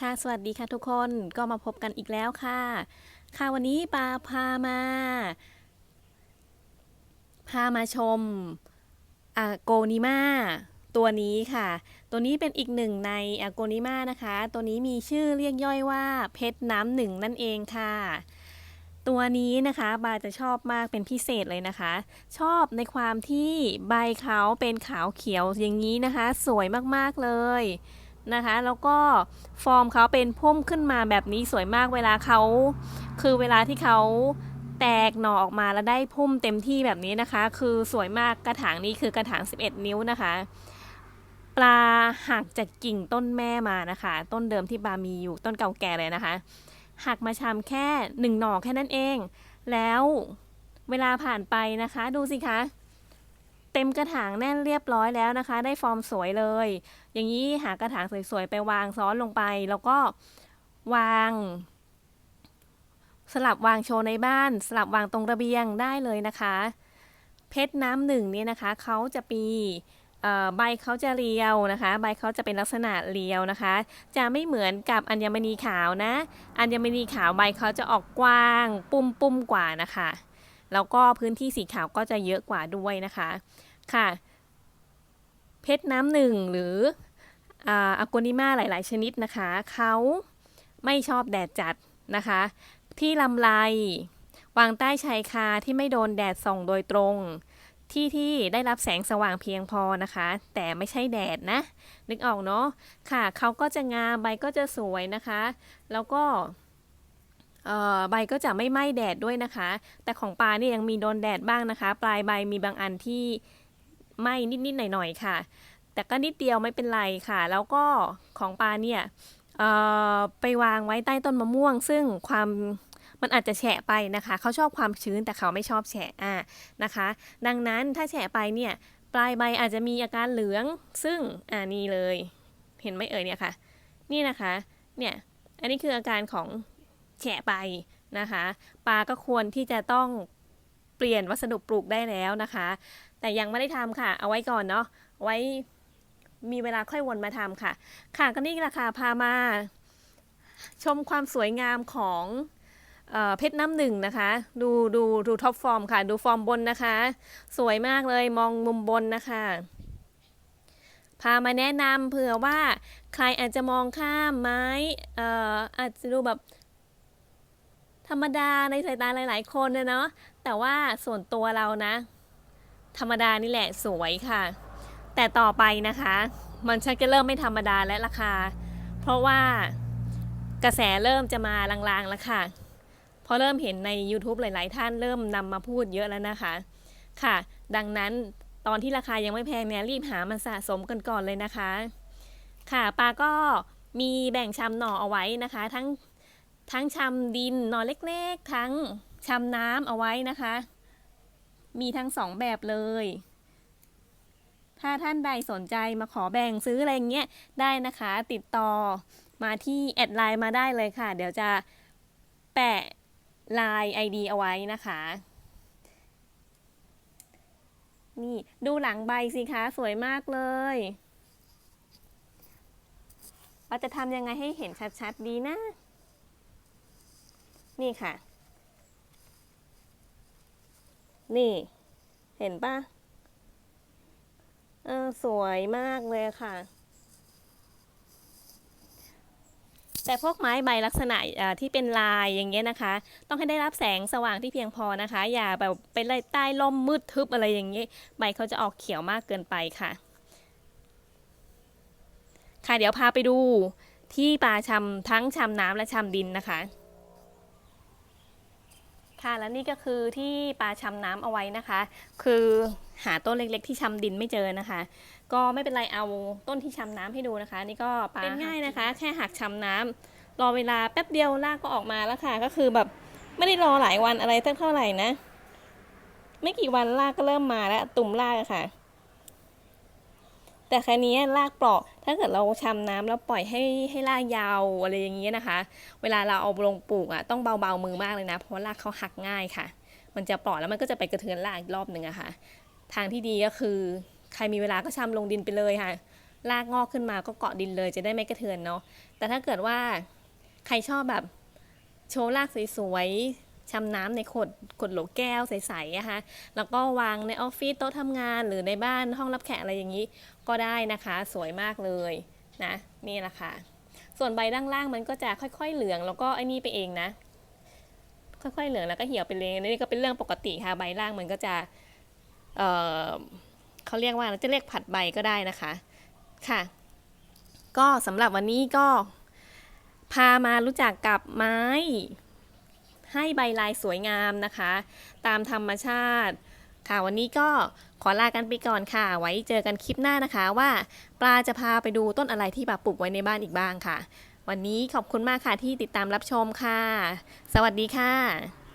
ค่ะสวัสดีค่ะทุกคนก็มาพบกันอีกแล้วค่ะ ค่ะวันนี้ปาพามา พามาชมอาโกนิมาตัวนี้ค่ะ ตัวนี้เป็นอีกหนึ่งในอาโกนิมานะคะ ตัวนี้มีชื่อเรียกย่อยว่าเพชรน้ำหนึ่งนั่นเองค่ะ ตัวนี้นะคะบาจะชอบมากเป็นพิเศษเลยนะคะ ชอบในความที่ใบเขาเป็นขาวเขียวอย่างนี้นะคะ สวยมากๆเลย นะคะ แล้วก็ฟอร์มเขาเป็นพุ่มขึ้นมาแบบนี้สวยมากเวลาเขา คือเวลาที่เขาแตกหน่อออกมาแล้วได้พุ่มเต็มที่แบบนี้นะคะ คือสวยมากกระถางนี้คือกระถาง 11 นิ้วนะคะ ปลาหักจากกิ่งต้นแม่มานะคะ ต้นเดิมที่บามีอยู่ต้นเก่าแก่เลยนะคะหักมาชำแค่หนึ่งหน่อแค่นั้นเอง แล้วเวลาผ่านไปนะคะ ดูสิคะ ต็มกระถางแน่นเรียบร้อยแล้วนะคะ ได้ฟอร์มสวยเลย อย่างนี้หากระถางสวยๆไปวางซ้อนลงไป แล้วก็วาง สลับวางโชว์ในบ้าน สลับวางตรงระเบียงได้เลยนะคะ เพชรน้ำหนึ่งเนี่ยนะคะเขาจะปีใบเขาจะเรียวนะคะ ใบเขาจะเป็นลักษณะเรียวนะคะ จะไม่เหมือนกับอัญมณีขาวนะ อัญมณีขาวใบเขาจะออกกว้าง ปุ้มปุ้มๆกว่านะคะ แล้วก็พื้นที่สีขาวก็จะเยอะกว่าด้วยนะคะ ค่ะ เพชรน้ำหนึ่งหรืออาโกนิมาหลาย ๆ ชนิดนะคะ เขาไม่ชอบแดดจัดนะคะ ที่ลำไร วางใต้ชายคาที่ไม่โดนแดดส่องโดยตรง ที่ที่ได้รับแสงสว่างเพียงพอนะคะ แต่ไม่ใช่แดดนะ นึกออกเนาะ ค่ะ เขาก็จะงาม ใบก็จะสวยนะคะ แล้วก็ใบก็จะไม่ไหม้แดดด้วยนะคะ แต่ของปลาเนี่ยยังมีโดนแดดบ้างนะคะ ปลายใบมีบางอันที่ ไหม้นิดๆหน่อยๆค่ะ แต่ก็นิดเดียวไม่เป็นไรค่ะ แล้วก็ของปลาเนี่ยไปวางไว้ใต้ต้นมะม่วง ซึ่งความมันอาจจะแฉะไปนะคะ เขาชอบความชื้นแต่เขาไม่ชอบแฉะอะนะคะ ดังนั้นถ้าแฉะไปเนี่ยปลายใบอาจจะมีอาการเหลือง ซึ่งอ่านี่เลย เห็นไหมเอ่ยเนี่ยค่ะ นี่นะคะ เนี่ย อันนี้คืออาการของแฉะไปนะคะ ปลาก็ควรที่จะต้องเปลี่ยนวัสดุปลูกได้แล้วนะคะ แต่ยังไม่ได้ทำค่ะ เอาไว้ก่อนเนาะไว้มีเวลาค่อยวนมาทำค่ะ ค่ะก็นี่แหละค่ะพามาชมความสวยงามของเออเพชรน้ำหนึ่งนะคะ ดูดูดูท็อปฟอร์มค่ะ ดูฟอร์มบนนะคะ สวยมากเลยมองมุมบนนะคะ พามาแนะนำเผื่อว่าใครอาจจะมองข้ามไม้เอ่ออาจจะดูแบบธรรมดาในสายตาหลาย ๆ คนนะเนาะแต่ว่าส่วนตัวเรานะ ธรรมดานี่แหละสวยค่ะ แต่ต่อไปนะคะ มันชักจะเริ่มไม่ธรรมดาและราคา เพราะว่ากระแสเริ่มจะมาลางๆแล้วค่ะพราะเริ่มเห็นใน YouTube หลาย ๆ ท่านเริ่มนำมาพูดเยอะแล้วนะคะ ค่ะ ดังนั้นตอนที่ราคายังไม่แพงเนี่ยรีบหามันสะสมกันก่อนเลยนะคะ ค่ะปาก็มีแบ่งชำหน่อเอาไว้นะคะ ทั้งทั้งชำดินหน่อเล็ก ๆ ทั้งชำน้ำเอาไว้นะคะ มีทั้งสองแบบเลย ถ้าท่านใดสนใจมาขอแบ่งซื้ออะไรเงี้ยได้นะคะ ติดต่อมาที่แอดไลน์มาได้เลยค่ะ เดี๋ยวจะแปะไลน์ ID เอาไว้นะคะ นี่ดูหลังใบสิคะสวยมากเลยเราจะทำยังไงให้เห็นชัดๆดีนะ นี่ค่ะ นี่ เห็นปะเออสวยมากเลยค่ะ แต่พวกไม้ใบลักษณะที่เป็นลายอย่างเงี้ยนะคะ ต้องให้ได้รับแสงสว่างที่เพียงพอนะคะ อย่าแบบไปไล่ใต้ร่มมืดทึบอะไรอย่างเงี้ยใบเขาจะออกเขียวมากเกินไปค่ะ ค่ะเดี๋ยวพาไปดูที่ปลาชำทั้งชำน้ำและชำดินนะคะ ค่ะและนี่ก็คือที่ปลาชำน้ำเอาไว้นะคะ คือหาต้นเล็กๆ ที่ชำดินไม่เจอนะคะ ก็ไม่เป็นไรเอาต้นที่ชำน้ำให้ดูนะคะ นี่ก็ปลาเป็นง่ายนะคะ แค่หักชำน้ำรอเวลาแป๊บเดียวรากก็ออกมาแล้วค่ะ ก็คือแบบไม่ได้รอหลายวันอะไรตั้งเท่าไหร่นะ ไม่กี่วันรากก็เริ่มมาแล้วตุ่มรากอะค่ะ แต่ครนี้รากเปราะถ้าเกิดเราชำน้ำแล้วปล่อยให้ให้รากยาวอะไรอย่างเงี้ยนะคะ เวลาเราเอาลงปลูกอะต้องเบาๆมือมากเลยนะ เพราะว่ารากเขาหักง่ายค่ะ มันจะเปราะแล้วมันก็จะไปกระเทือนรากอีกรอบหนึ่งอะค่ะ ทางที่ดีก็คือใครมีเวลาก็ชำลงดินไปเลยค่ะรากงอกขึ้นมาก็เกาะดินเลยจะได้ไม่กระเทือนเนาะแต่ถ้าเกิดว่าใครชอบแบบโชว์รากสวยๆ ชำน้ำในขวดขวดโหลแก้วใสๆนะคะแล้วก็วางในออฟฟิศโต๊ะทำงานหรือในบ้านห้องรับแขกอะไรอย่างนี้ ก็ได้นะคะ สวยมากเลยนะนี่แหละค่ะ ส่วนใบด้านล่างมันก็จะค่อย ๆ เหลือง แล้วก็ไอ้นี่ไปเองนะ ค่อยๆเหลืองแล้วก็เหี่ยวไปเลยนี่ก็เป็นเรื่องปกติค่ะใบล่างมันก็จะเเขาเรียกว่าจะเรียกผัดใบก็ได้นะคะค่ะ ก็สำหรับวันนี้ก็พามารู้จักกับไม้ ให้ใบลายสวยงามนะคะ ตามธรรมชาติ ค่ะวันนี้ก็ขอลากันไปก่อนค่ะ ไว้เจอกันคลิปหน้านะคะว่า ปลาจะพาไปดูต้นอะไรที่ปาปลูกไว้ในบ้านอีกบ้างค่ะ วันนี้ขอบคุณมากค่ะที่ติดตามรับชมค่ะ สวัสดีค่ะ